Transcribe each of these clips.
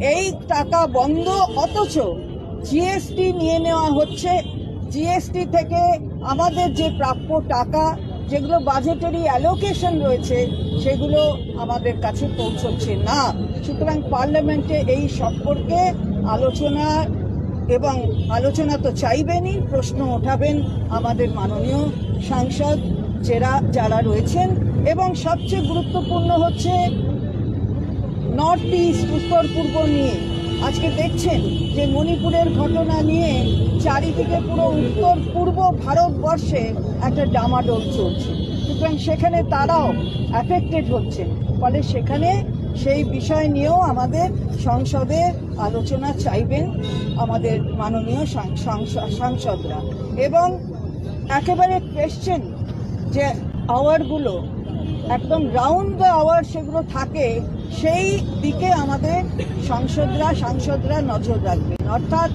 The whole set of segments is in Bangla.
এই টাকা বন্ধ, অথচ জিএসটি নিয়ে নেওয়া হচ্ছে। জিএসটি থেকে আমাদের যে প্রাপ্য টাকা, যেগুলো বাজেটারি অ্যালোকেশন রয়েছে, সেগুলো আমাদের কাছে পৌঁছচ্ছে না। সুতরাং পার্লামেন্টে এই সম্পর্কে আলোচনা এবং আলোচনা তো চাইবেনই, প্রশ্ন ওঠাবেন আমাদের মাননীয় সাংসদ, যারা যারা রয়েছেন। এবং সবচেয়ে গুরুত্বপূর্ণ হচ্ছে নর্থ ইস্ট, উত্তর, পূর্ব নিয়ে। আজকে দেখছেন যে মণিপুরের ঘটনা নিয়ে চারিদিকে পুরো উত্তর, পূর্ব ভারতবর্ষে একটা ডামাডোল চলছে। সুতরাং সেখানে তারাও অ্যাফেক্টেড হচ্ছে। ফলে সেখানে সেই বিষয় নিয়েও আমাদের সংসদে আলোচনা চাইবেন আমাদের মাননীয় সাংসদরা। এবং একেবারে কোয়েশ্চেন যে আওয়ারগুলো একদম রাউন্ড দ্য আওয়ার সেগুলো থাকে সেই দিকে আমাদের সংসদরা, সাংসদরা নজর রাখবেন। অর্থাৎ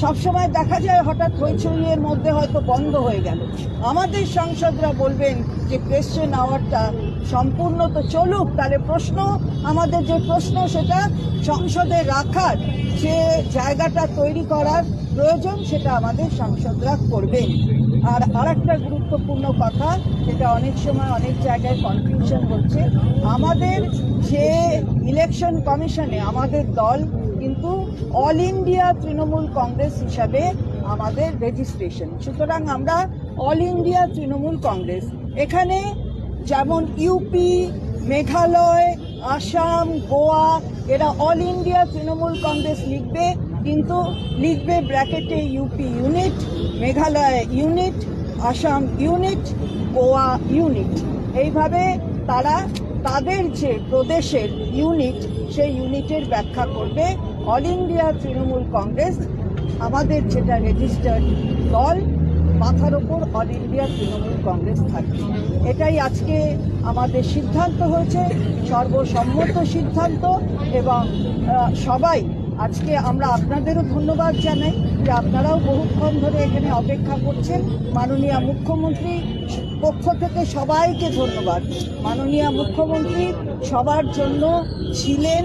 সবসময় দেখা যায় হঠাৎ হইচইয়ের মধ্যে হয়তো বন্ধ হয়ে গেল। আমাদের সাংসদরা বলবেন যে কোয়েশ্চেন আওয়ারটা সম্পূর্ণ তো চলুক, তাহলে প্রশ্ন, আমাদের যে প্রশ্ন সেটা সংসদে রাখার যে জায়গাটা তৈরি করার প্রয়োজন, সেটা আমাদের সাংসদরা করবেন। আর আরেকটা গুরুত্বপূর্ণ কথা, যেটা অনেক সময় অনেক জায়গায় কনফিউশন হচ্ছে, আমাদের যে ইলেকশন কমিশনে আমাদের দল কিন্তু অল ইন্ডিয়া তৃণমূল কংগ্রেস হিসাবে আমাদের রেজিস্ট্রেশন সুতরাং আমরা অল ইন্ডিয়া তৃণমূল কংগ্রেস এখানে যেমন ইউপি মেঘালয় আসাম, গোয়া, এরা অল ইন্ডিয়া তৃণমূল কংগ্রেস লিখবে, কিন্তু লিখবে ব্র্যাকেটে UP unit Meghalaya unit Assam unit Goa unit এইভাবে তারা তাদের যে প্রদেশের ইউনিট সেই ইউনিটের ব্যাখ্যা করবে। অল ইন্ডিয়া তৃণমূল কংগ্রেস, আমাদের যেটা রেজিস্টার্ড দল মাথার ওপর অল ইন্ডিয়া তৃণমূল কংগ্রেস থাকবে এটাই আজকে আমাদের সিদ্ধান্ত হয়েছে, সর্বসম্মত সিদ্ধান্ত এবং সবাই আজকে আমরা আপনাদেরও ধন্যবাদ জানাই যে আপনারাও বহুক্ষণ ধরে এখানে অপেক্ষা করছেন। মাননীয় মুখ্যমন্ত্রী পক্ষ থেকে সবাইকে ধন্যবাদ। মাননীয় মুখ্যমন্ত্রী সবার জন্য ছিলেন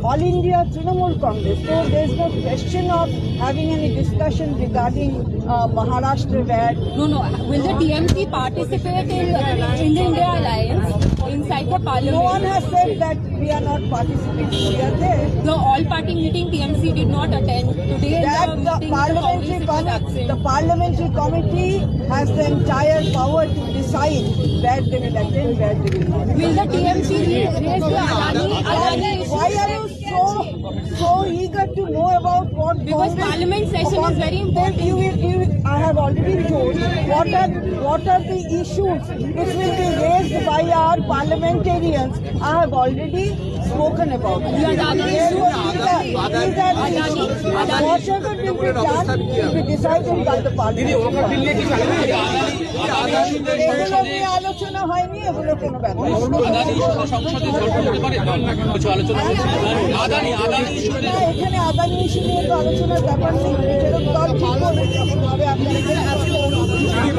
National Working Committee of All India Trinamool Congress. So there is no question of having any discussion regarding uh, Maharashtra where No, no. Will the TMC participate in, in the India alliance inside the parliament. no one has said that we are not participating. We are there. The all-party meeting TMC did not attend. Today that the the parliamentary absent. the parliamentary committee has the entire power to decide where they will attend, where they will not. Will the TMC raise the Adani? Why are you so so eager to know about what Because Congress- parliament session is very important. You will, you will- I have already told what are what are the issues which will be raised by our parliamentarians. I have already এগুলো নিয়ে আলোচনা হয়নি এগুলো কোনো এখানে আদানি ইস্যু নিয়ে তো আলোচনার ব্যাপার নেই দল ঠিক নিয়ে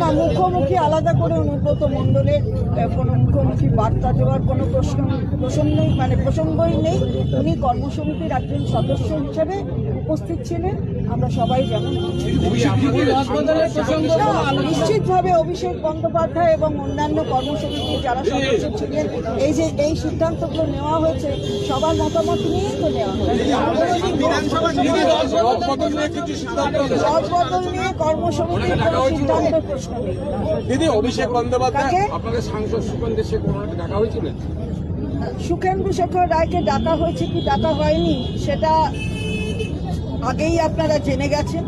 না, মুখোমুখি আলাদা করে অনুব্রত মণ্ডলের কোনো মুখোমুখি বার্তা দেওয়ার কোনো প্রশ্ন প্রসঙ্গই মানে প্রসঙ্গই নেই। উনি কর্মসমিতির একজন সদস্য হিসেবে উপস্থিত ছিলেন। আমরা সবাই যেমন নিশ্চিতভাবে অভিষেক বন্দ্যোপাধ্যায় এবং অন্যান্য কর্মসমিতির যারা সদস্য ছিলেন এই যে এই সিদ্ধান্তগুলো নেওয়া হয়েছে সবার মতামত নিয়েই তো নেওয়া হয়েছে। নিয়ে সিদ্ধান্ত প্রশ্ন দিদি অভিষেক বন্দ্যোপাধ্যায়? আপনাদের সাংসদ দেখা সুখেন্দু শেখর রায়কে ডাকা হয়েছে কি ডাকা হয়নি সেটা আগেই আপনারা জেনে গেছেন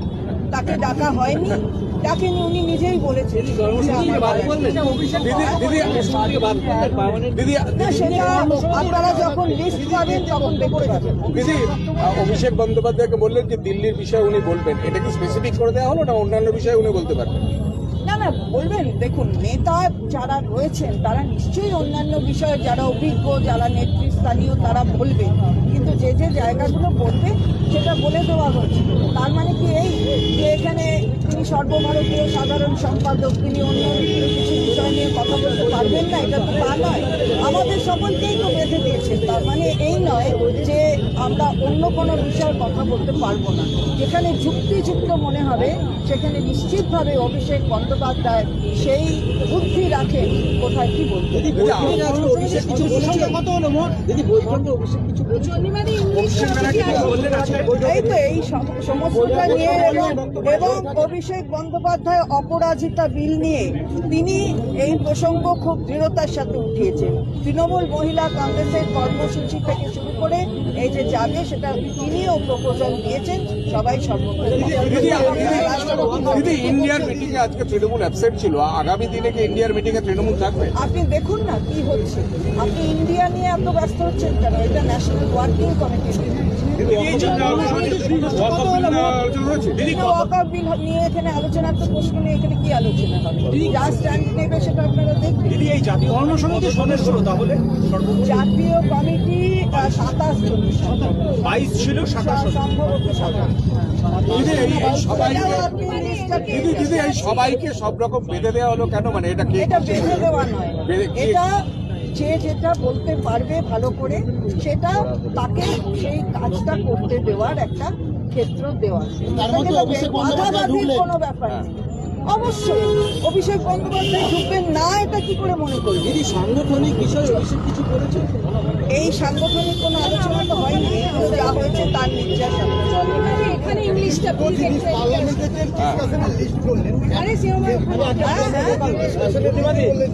তাকে ডাকা হয়নি। তাকে উনি নিজেই বলেছেন সেটা আপনারা যখন লিস্ট পাবেন তখন দেখতে পাবেন দিদি অভিষেক বন্দ্যোপাধ্যায়কে বললেন যে দিল্লির বিষয়ে উনি বলবেন। এটা কি স্পেসিফিক করে দেওয়া হলো না অন্যান্য বিষয়ে উনি বলতে পারবেন? না, বলবেন, দেখুন, নেতা যারা রয়েছেন, তারা নিশ্চয়ই অন্যান্য বিষয়ে যারা অভিজ্ঞ, যারা নেতৃস্থানীয়, তারা বলবে। কিন্তু যে যে জায়গাগুলো বলবে, সেটা বলে দেওয়া হচ্ছে। তার মানে কি এই যে এখানে তিনি সর্বভারতীয় সাধারণ সম্পাদক, তিনি অন্য কিছু বিষয় নিয়ে কথা বলতে পারবেন না, এটা তো তা নয়। আমাদের সকলকেই তো বেঁধে দিয়েছেন। তার মানে এই নয় যে আমরা অন্য কোনো বিষয়ে কথা বলতে পারব না। যেখানে যুক্তিযুক্ত মনে হবে সেখানে নিশ্চিতভাবে অভিষেক বন্দ্যোপাধ্যায় সেই বুদ্ধি রাখেন কোথায় কি বলতে। এই তো এই সম- সমস্তটা নিয়ে এবং এবং অভিষেক বন্দ্যোপাধ্যায় অপরাজিতা বিল নিয়ে তিনি এই প্রসঙ্গ খুব দৃঢ়তার সাথে উঠিয়েছেন। তৃণমূল মহিলা কংগ্রেসের কর্মসূচি থেকে শুরু করে এই যে যাবে সেটা তিনিও প্রপোজাল দিয়েছেন সবাই দিদি ইন্ডিয়ার মিটিং এ আজকে তৃণমূল অ্যাবসেন্ট ছিল। আগামী দিনে কি ইন্ডিয়ার মিটিং এ তৃণমূল থাকবে? আপনি দেখুন না কি হচ্ছে। আপনি ইন্ডিয়া নিয়ে এত ব্যস্ত হচ্ছেন কেন? এটা ন্যাশনাল ওয়ার্কিং কমিটি নিয়ে এখানে আলোচনার তো প্রশ্ন নেই এখানে কি আলোচনা হবে? যা স্ট্যান্ড নেবে সেটা আপনারা দেখবেন। দিদি এই জাতীয় কর্মসমিতির সদস্য তাহলে? জাতীয় কমিটি সাতাশ জন। বাইশ ছিল সাতাশ সম্ভবত সাতাশ। দিদি এই সবাইকে দিদি দিদি এই সবাইকে সব রকম বেঁধে দেওয়া হলো কেন? মানে এটা কে এটা বেঁধে দেওয়া নয়। এটা যে যেটা বলতে পারবে ভালো করে সেটা তাকে সেই কাজটা করতে দেওয়ার একটা ক্ষেত্র দেওয়া বাধাবাধির কোনো ব্যাপার নেই। অবশ্যই অভিষেক বন্দ্যোপাধ্যায় ঢুকবেন না এটা কি করে মনে করবে? দিদি সাংগঠনিক বিষয়ে অভিষেক কিছু করেছে এই সাংগঠনিক কোনো আলোচনা তো হয়নি যা হয়েছে তার নির্যাস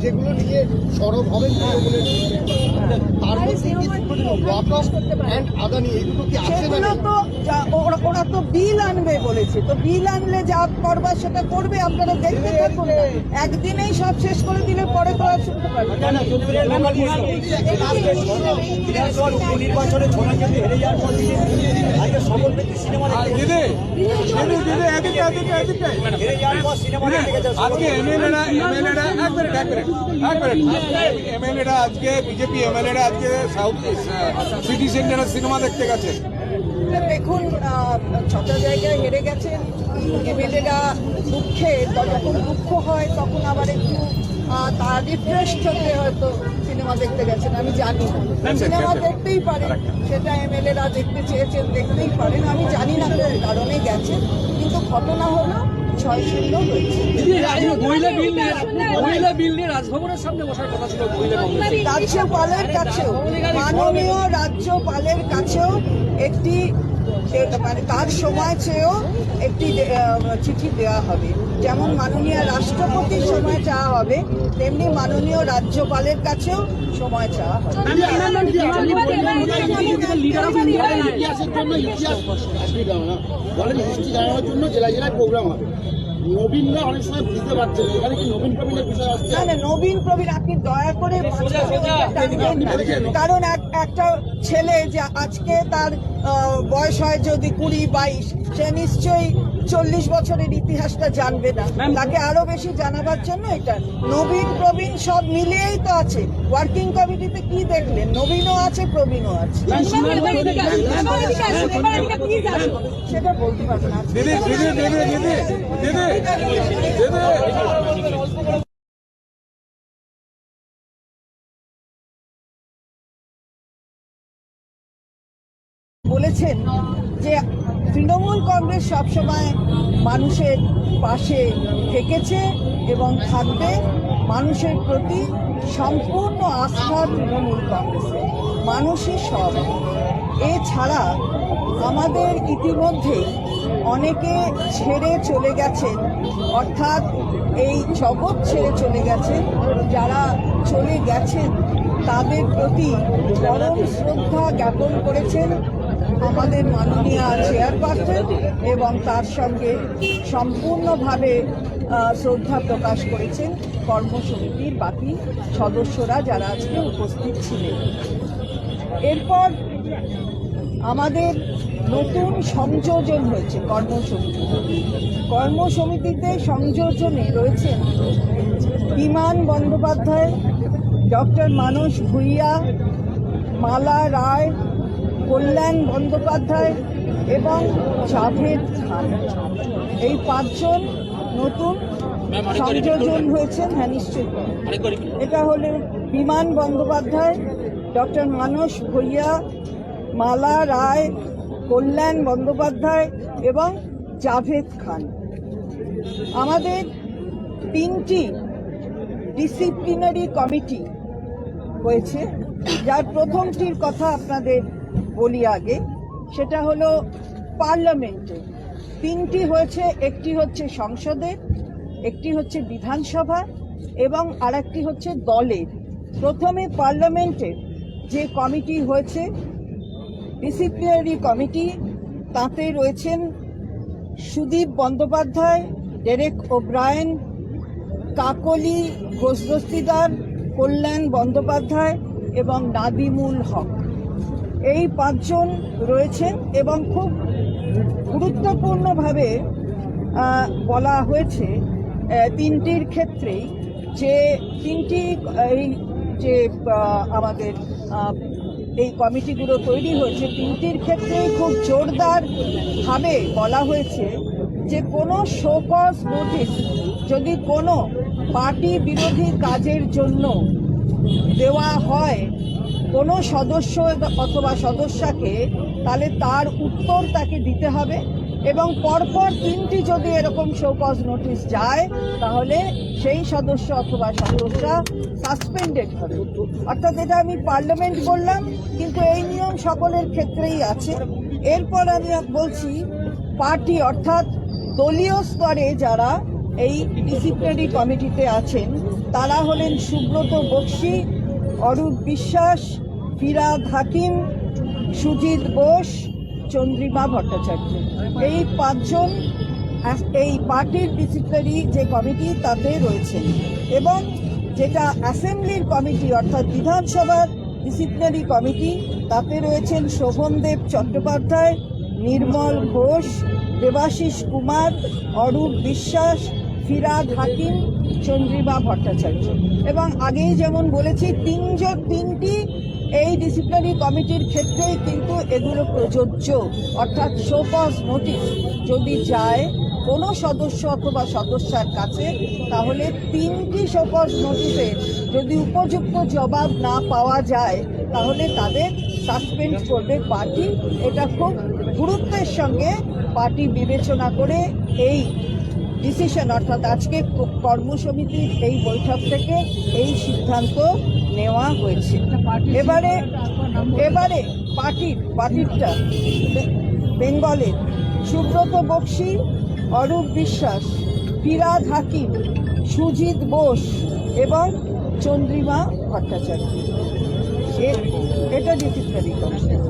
যেগুলো নিয়ে সরব হবেন তার মধ্যে আদানি এগুলো কি আছে না ওরা তো বিল আনবে বলেছে। তো বিল আনলে যা করবার সেটা করবে আপনারা দেখতে থাকুন একদিনেই সব শেষ করে দিলে পরে তো আর শুনতে পারবেন আজকে সকল ব্যক্তি সিনেমা আর দিদি! দিদি দিদি এদিকে এদিকে এদিকে। হেরে যাওয়ার পর সিনেমা দেখতে গেছে আজকে এমএলএরা এমএলএরা এক মিনিট এক মিনিট এক মিনিট। এমএলএরা আজকে বিজেপি এমএলএরা আজকে সাউথ সিটি সেন্টারে সিনেমা দেখতে গেছে। দেখুন ছটা জায়গায় হেরে গেছেন এমএলএরা দুঃখে যখন দুঃখ হয় তখন আবার একটু তার রিফ্রেশ হতে হয়তো সিনেমা দেখতে গেছেন আমি জানি না। সিনেমা দেখতেই পারেন সেটা এমএলএরা দেখতে চেয়েছেন দেখতেই পারেন আমি জানি না কোন কারণে গেছেন কিন্তু ঘটনা হলো ছয় শূন্য মহিলা বিল নিয়ে মহিলা বিল নিয়ে রাজভবনের সামনে বসার কথা ছিল মহিলা রাজ্যপালের কাছেও মাননীয় রাজ্যপালের কাছেও একটি মানে তার সময় চেয়েও একটি চিঠি দেওয়া হবে। যেমন মাননীয় রাষ্ট্রপতির সময় চাওয়া হবে তেমনি মাননীয় রাজ্যপালের কাছেও সময় চাওয়া হবে। জন্য জেলায় জেলায় প্রোগ্রাম হবে। নবীনরা অনেক সময় বুঝতে পারছে না। এখানে কি নবীন প্রবীণের বিষয় আসছে? না না নবীন প্রবীণ আপনি দয়া করে কারণ একটা ছেলে যে আজকে তার আহ, বয়স হয় যদি কুড়ি বাইশ সে নিশ্চয়ই চল্লিশ বছরের ইতিহাসটা জানবে না। তাকে আরও বেশি জানাবার জন্য এটা। নবীন প্রবীণ সব মিলিয়েই তো আছে। ওয়ার্কিং কমিটিতে কি দেখলেন? নবীনও আছে প্রবীণও আছে। সেটা বলতে পারব না। দিদি দিদি দিদি দিদি দিদি দিদি। বলেছেন যে তৃণমূল কংগ্রেস সবসময় মানুষের পাশে থেকেছে এবং থাকবে মানুষের প্রতি সম্পূর্ণ আস্থা তৃণমূল কংগ্রেসে মানুষই সব। এছাড়া আমাদের ইতিমধ্যে অনেকে ছেড়ে চলে গেছেন, অর্থাৎ এই জগৎ ছেড়ে চলে গেছেন, যারা চলে গেছেন, তাদের প্রতি পরম শ্রদ্ধা জ্ঞাপন করেছেন আমাদের মাননীয় চেয়ারপারসন এবং তার সঙ্গে সম্পূর্ণভাবে শ্রদ্ধা প্রকাশ করেছেন কর্মসমিতির বাকি সদস্যরা যারা আজকে উপস্থিত ছিলেন। এরপর আমাদের নতুন সংযোজন হয়েছে কর্মসমিতি। কর্মসমিতিতে সংযোজনে রয়েছেন বিমান বন্দ্যোপাধ্যায়, ডক্টর মানস ভুইয়া, মালা রায় কল্যাণ বন্দ্যোপাধ্যায় এবং জাভেদ খান। এই পাঁচজন নতুন সংযোজন হয়েছেন হ্যাঁ নিশ্চয়ই। এটা হলো বিমান বন্দ্যোপাধ্যায় ডক্টর মানস ভূঁইয়া মালা রায় কল্যাণ বন্দ্যোপাধ্যায় এবং জাভেদ খান। আমাদের তিনটি ডিসিপ্লিনারি কমিটি হয়েছে। যার প্রথমটির কথা আপনাদের বলি আগে, সেটা হলো পার্লামেন্টে। তিনটি হয়েছে, একটি হচ্ছে সংসদে, একটি হচ্ছে বিধানসভা এবং আরেকটি হচ্ছে দলের প্রথমে পার্লামেন্টের যে কমিটি হয়েছে, ডিসিপ্লিনারি কমিটি, তাতে রয়েছেন সুদীপ বন্দ্যোপাধ্যায়, ডেরেক ওব্রায়েন, কাকলি ঘোষদস্তিদার, কল্যাণ বন্দ্যোপাধ্যায় এবং নাদিমুল হক। এই পাঁচজন রয়েছেন এবং খুব গুরুত্বপূর্ণভাবে বলা হয়েছে তিনটির ক্ষেত্রেই যে তিনটি, এই যে আমাদের এই কমিটিগুলো তৈরি হয়েছে, তিনটির ক্ষেত্রেই খুব জোরদারভাবে বলা হয়েছে যে কোনো শোকজ নোটিশ যদি কোনো পার্টি বিরোধী কাজের জন্য দেওয়া হয় কোনো সদস্য অথবা সদস্যাকে তাহলে তার উত্তর তাকে দিতে হবে এবং পরপর তিনটি যদি এরকম শোকজ নোটিশ যায়, তাহলে সেই সদস্য অথবা সদস্যা সাসপেন্ডেড হবে। অর্থাৎ এটা আমি পার্লামেন্ট বললাম, কিন্তু এই নিয়ম সকলের ক্ষেত্রেই আছে। এরপর আমি বলছি পার্টি অর্থাৎ দলীয় স্তরে যারা এই ডিসিপ্লিনারি কমিটিতে আছেন, তারা হলেন সুব্রত বক্সি, অরূপ বিশ্বাস ফিরাদ হাকিম, সুজিত বোস চন্দ্রিমা ভট্টাচার্য। এই পাঁচজন এই পার্টির ডিসিপ্লিনারি যে কমিটি তাতে রয়েছে এবং যেটা অ্যাসেম্বলির কমিটি অর্থাৎ বিধানসভার ডিসিপ্লিনারি কমিটি, তাতে রয়েছেন শোভনদেব চট্টোপাধ্যায়, নির্মল ঘোষ, দেবাশিস কুমার, অরূপ বিশ্বাস, ফিরাদ হাকিম, চন্দ্রিমা ভট্টাচার্য। এবং আগেই যেমন বলেছি, তিনজন, তিনটি এই ডিসিপ্লিনারি কমিটির ক্ষেত্রেই কিন্তু এগুলো প্রযোজ্য। অর্থাৎ শোকজ নোটিশ যদি যায় কোনো সদস্য অথবা সদস্যার কাছে, তাহলে তিনটি শোকজ নোটিশে যদি উপযুক্ত জবাব না পাওয়া যায়, তাহলে তাদের সাসপেন্ড করবে পার্টি এটা খুব গুরুত্বের সঙ্গে পার্টি বিবেচনা করে এই ডিসিশন অর্থাৎ আজকে কর্মসমিতির এই বৈঠক থেকে এই সিদ্ধান্ত নেওয়া হয়েছে। এবারে এবারে পার্টির, পার্টিরটা বেঙ্গলের সুব্রত বক্সি, অরূপ বিশ্বাস ফিরাদ হাকিম, সুজিত বোস এবং চন্দ্রিমা ভট্টাচার্য। এটা ডিসিপ্লিনারি কমিশন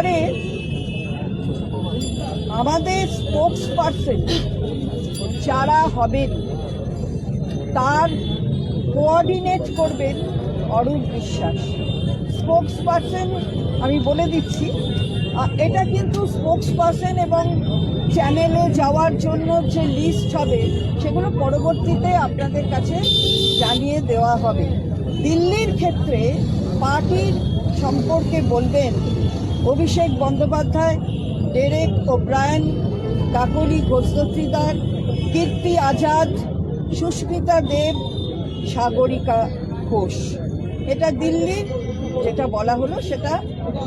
এবারে আমাদের স্পোর্টস পার্সন যারা হবেন, তার কোঅর্ডিনেট করবেন অরূপ বিশ্বাস। স্পোক্স পার্সন আমি বলে দিচ্ছি এটা কিন্তু স্পোক্স পার্সন এবং চ্যানেলে যাওয়ার জন্য যে লিস্ট হবে, সেগুলো পরবর্তীতে আপনাদের কাছে জানিয়ে দেওয়া হবে। দিল্লির ক্ষেত্রে পার্টির সম্পর্কে বলবেন অভিষেক বন্দ্যোপাধ্যায়, ডেরেক ওব্রায়ন, কাকলি ঘোষদস্তিদার কীর্তি আজাদ, সুস্মিতা দেব, সাগরিকা ঘোষ। এটা দিল্লির যেটা বলা হলো, সেটা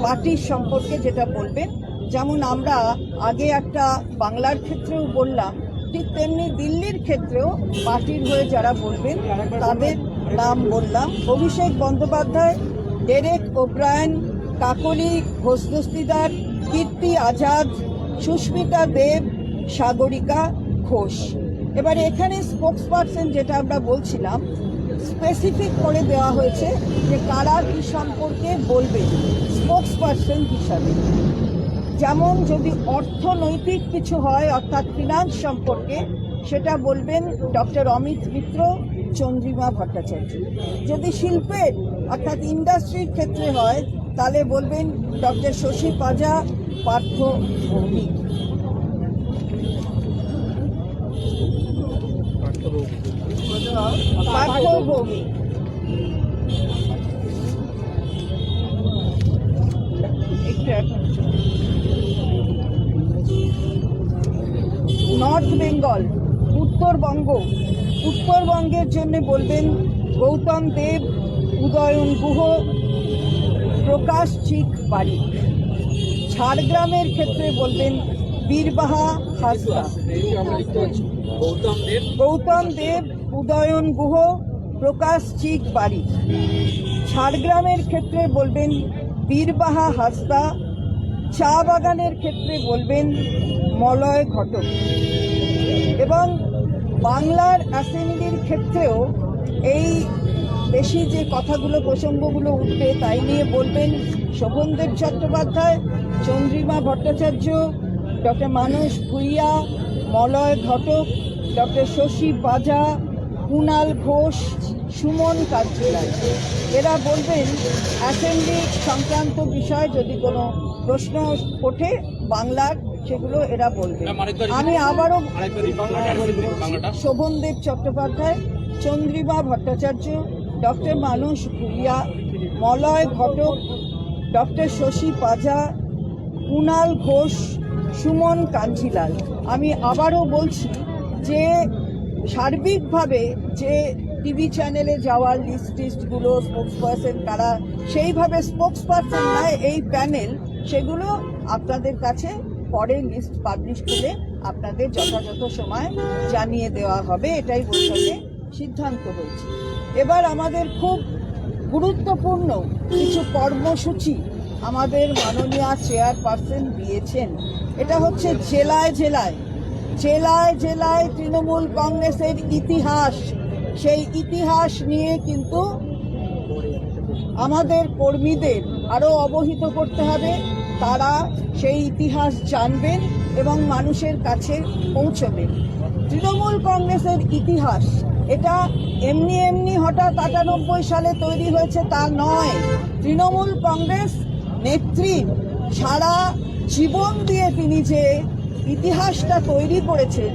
পার্টির সম্পর্কে যেটা বলবেন। যেমন আমরা আগে একটা বাংলার ক্ষেত্রেও বললাম, ঠিক তেমনি দিল্লির ক্ষেত্রেও পার্টির হয়ে যারা বলবেন, তাদের নাম বললাম। Abhishek Bandyopadhyay, Derek O'Brien Kakoli Ghosh Dastidar Kirti, Azad, Sushmita Dev, Sagarika Ghosh. এবার এখানে স্পোক্স পার্সন যেটা আমরা বলছিলাম স্পেসিফিক করে দেওয়া হয়েছে যে কারা কি সম্পর্কে বলবে স্পোক্স পার্সন হিসাবে। যেমন যদি অর্থনৈতিক কিছু হয়, অর্থাৎ ফিনান্স সম্পর্কে, সেটা বলবেন ডক্টর অমিত মিত্র, চন্দ্রিমা ভট্টাচার্য। যদি শিল্পের, অর্থাৎ ইন্ডাস্ট্রির ক্ষেত্রে হয় তাহলে বলবেন ডক্টর শশী পাজা, পার্থ ভৌমিক। নর্থ বেঙ্গল, উত্তরবঙ্গ। উত্তরবঙ্গের জন্য বলবেন গৌতম দেব, উদয়ন গুহ প্রকাশ চিক বাড়ি। ঝাড়গ্রামের ক্ষেত্রে বলবেন বীরবাহা হাসদা। গৌতম দেব, উদয়ন গুহ প্রকাশ চিক বাড়ি। ঝাড়গ্রামের ক্ষেত্রে বলবেন বীরবাহা হাসদা। চা বাগানের ক্ষেত্রে বলবেন মলয় ঘটক। এবং বাংলার অ্যাসেম্বলির ক্ষেত্রেও এই বেশি যে কথাগুলো প্রসঙ্গগুলো উঠবে তাই নিয়ে বলবেন শোভনদেব চট্টোপাধ্যায় চন্দ্রিমা ভট্টাচার্য ডক্টর মানস ভুইয়া মলয় ঘটক ডক্টর শশী বাজা কুণাল ঘোষ সুমন কাঞ্চিলাল এরা বলবেন অ্যাসেম্বলি সংক্রান্ত বিষয়ে যদি কোনো প্রশ্ন ওঠে বাংলার সেগুলো এরা বলবে। আমি আবারও শোভনদেব চট্টোপাধ্যায় চন্দ্রিমা ভট্টাচার্য ডক্টর মানুষ ভুইয়া, মলয় ঘটক, ডক্টর শশী পাজা, কুণাল ঘোষ, সুমন কাঞ্জিলাল আমি আবারও বলছি যে সার্বিকভাবে যে টিভি চ্যানেলে যাওয়ার লিস্ট টিস্টগুলো স্পোক্স পার্সন কারা সেইভাবে স্পোক্স পার্সন নয় এই প্যানেল সেগুলো আপনাদের কাছে পরে লিস্ট পাবলিশ করে আপনাদের যথাযথ সময় জানিয়ে দেওয়া হবে, এটাই বৈঠকে সিদ্ধান্ত হয়েছে। এবার আমাদের খুব গুরুত্বপূর্ণ কিছু কর্মসূচি আমাদের মাননীয় চেয়ারপারসন দিয়েছেন। এটা হচ্ছে জেলায় জেলায় জেলায় জেলায় তৃণমূল কংগ্রেসের ইতিহাস। সেই ইতিহাস নিয়ে কিন্তু আমাদের কর্মীদের আরও অবহিত করতে হবে। তারা সেই ইতিহাস জানবেন এবং মানুষের কাছে পৌঁছবেন। তৃণমূল কংগ্রেসের ইতিহাস এটা এমনি এমনি হঠাৎ আটানব্বই সালে তৈরি হয়েছে, তা নয়। তৃণমূল কংগ্রেস নেত্রী সারা জীবন দিয়ে তিনি যে ইতিহাসটা তৈরি করেছেন,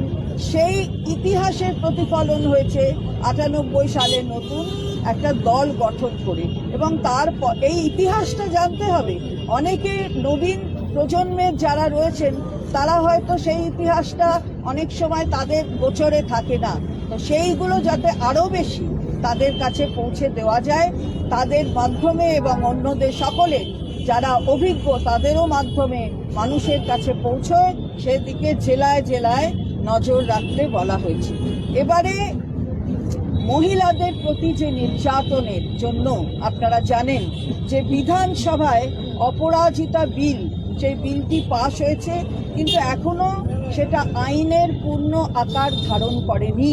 সেই ইতিহাসের প্রতিফলন হয়েছে আটানব্বই সালে নতুন একটা দল গঠন করে। এবং তার এই ইতিহাসটা জানতে হবে। অনেকে নবীন প্রজন্মের যারা রয়েছেন তারা হয়তো সেই ইতিহাসটা অনেক সময় তাদের গোচরে থাকে না। তো সেইগুলো যাতে আরও বেশি তাদের কাছে পৌঁছে দেওয়া যায়, তাদের মাধ্যমে এবং অন্যদের সকলে যারা অভিজ্ঞ তাদেরও মাধ্যমে মানুষের কাছে পৌঁছয়, সেদিকে জেলায় জেলায় নজর রাখতে বলা হয়েছে। এবারে মহিলাদের প্রতি যে নির্যাতনের জন্য আপনারা জানেন যে বিধানসভায় অপরাজিতা বিল সেই বিলটি পাশ হয়েছে, কিন্তু এখনও সেটা আইনের পূর্ণ আকার ধারণ করেনি।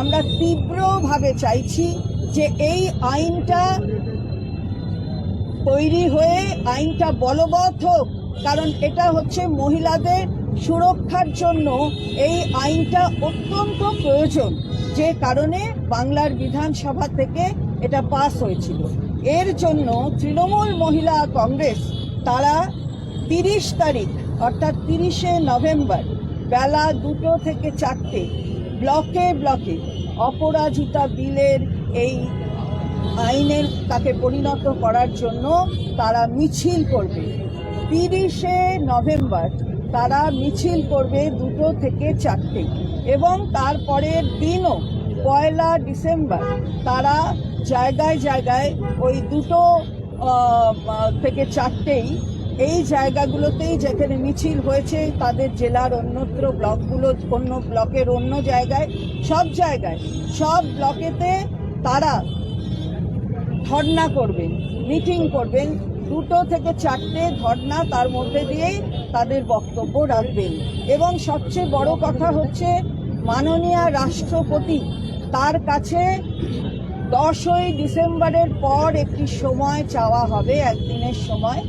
আমরা তীব্রভাবে চাইছি যে এই আইনটা তৈরি হয়ে আইনটা বলবৎ হোক, কারণ এটা হচ্ছে মহিলাদের সুরক্ষার জন্য এই আইনটা অত্যন্ত প্রয়োজন, যে কারণে বাংলার বিধানসভা থেকে এটা পাস হয়েছিল। এর জন্য তৃণমূল মহিলা কংগ্রেস, তারা তিরিশ তারিখ, অর্থাৎ তিরিশে নভেম্বর, বেলা দুটো থেকে চারটে, ব্লকে ব্লকে অপরাজিতা বিলের এই আইনের তাকে পরিণত করার জন্য তারা মিছিল করবে। তিরিশে নভেম্বর তারা মিছিল করবে দুটো থেকে চারটে এবং তারপরের দিনও পয়লা ডিসেম্বর তারা জায়গায় জায়গায় ওই দুটো থেকে চারটেই এই জায়গাগুলোতেই যেখানে মিছিল হয়েছে, তাদের জেলার অন্যত্র ব্লকগুলো, অন্য ব্লকের অন্য জায়গায়, সব জায়গায়, সব ব্লকেতে তারা ধর্না করবেন, মিটিং করবেন। দুটো থেকে চারটে ধর্না তার মধ্যে দিয়েই তাদের বক্তব্য রাখবেন। এবং সবচেয়ে বড় কথা হচ্ছে, মাননীয় রাষ্ট্রপতি তার কাছে দশই ডিসেম্বরের পর একটি সময় চাওয়া হবে, একদিনের সময়।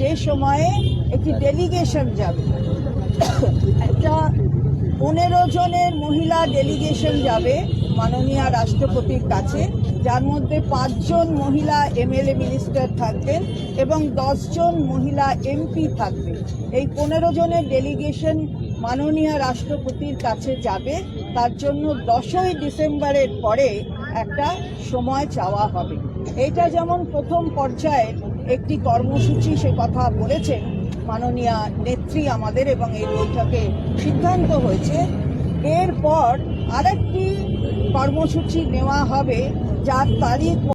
যে সময়ে একটি ডেলিগেশন যাবে, একটা পনেরো জনের মহিলা ডেলিগেশন যাবে মাননীয় রাষ্ট্রপতির কাছে, যার মধ্যে পাঁচজন মহিলা এমএলএ মিনিস্টার থাকবেন এবং দশজন মহিলা এমপি থাকবেন। এই পনেরো জনের ডেলিগেশন মাননীয় রাষ্ট্রপতির কাছে যাবে, তার জন্য দশই ডিসেম্বরের পরে একটা সময় চাওয়া হবে। এটা যেমন প্রথম পর্যায়ে একটি কর্মসূচি সে কথা বলেছেন মাননীয় নেত্রী আমাদের এবং এই বৈঠকে সিদ্ধান্ত হয়েছে। এরপর আরেকটি কর্মসূচি নেওয়া হবে, যার তারিখ